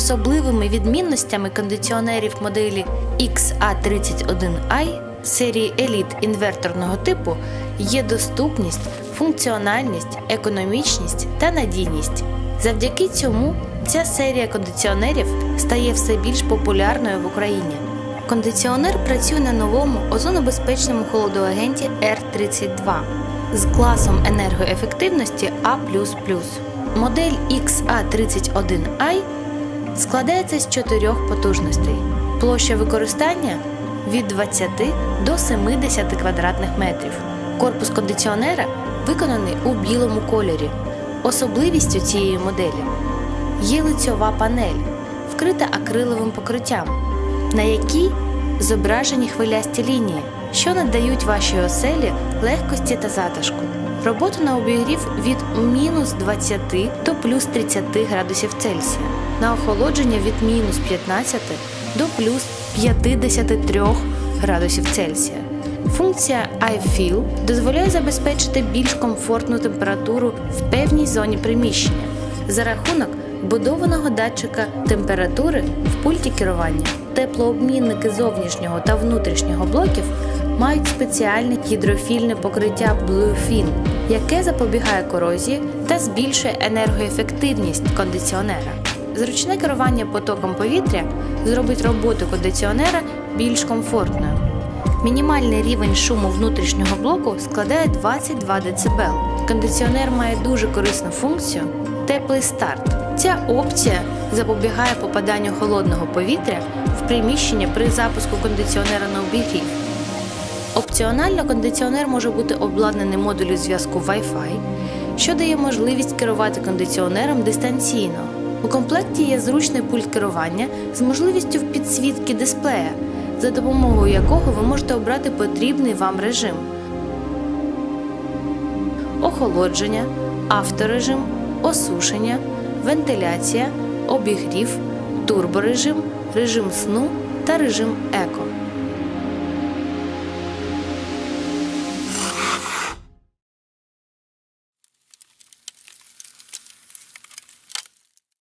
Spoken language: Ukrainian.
Особливими відмінностями кондиціонерів моделі XA31i серії Elite інверторного типу є доступність, функціональність, економічність та надійність. Завдяки цьому ця серія кондиціонерів стає все більш популярною в Україні. Кондиціонер працює на новому озонобезпечному холодоагенті R32 з класом енергоефективності А. Модель XA31i складається з чотирьох потужностей. Площа використання від 20 до 70 квадратних метрів. Корпус кондиціонера виконаний у білому кольорі. Особливістю цієї моделі є лицьова панель, вкрита акриловим покриттям, на якій зображені хвилясті лінії, що надають вашій оселі легкості та затишку. Робота на обігрів від мінус 20 до плюс 30 градусів Цельсія, на охолодження від мінус 15 до плюс 53 градусів Цельсія. Функція iFeel дозволяє забезпечити більш комфортну температуру в певній зоні приміщення за рахунок вбудованого датчика температури в пульті керування. Теплообмінники зовнішнього та внутрішнього блоків мають спеціальне гідрофільне покриття Bluefin, яке запобігає корозії та збільшує енергоефективність кондиціонера. Зручне керування потоком повітря зробить роботу кондиціонера більш комфортною. Мінімальний рівень шуму внутрішнього блоку складає 22 дБ. Кондиціонер має дуже корисну функцію теплий старт. Ця опція запобігає попаданню холодного повітря в приміщення при запуску кондиціонера на обігрів. Опціонально кондиціонер може бути обладнаний модулю зв'язку Wi-Fi, що дає можливість керувати кондиціонером дистанційно. У комплекті є зручний пульт керування з можливістю підсвітки дисплея, за допомогою якого ви можете обрати потрібний вам режим: охолодження, авторежим, осушення, вентиляція, обігрів, турборежим, режим сну та режим еко.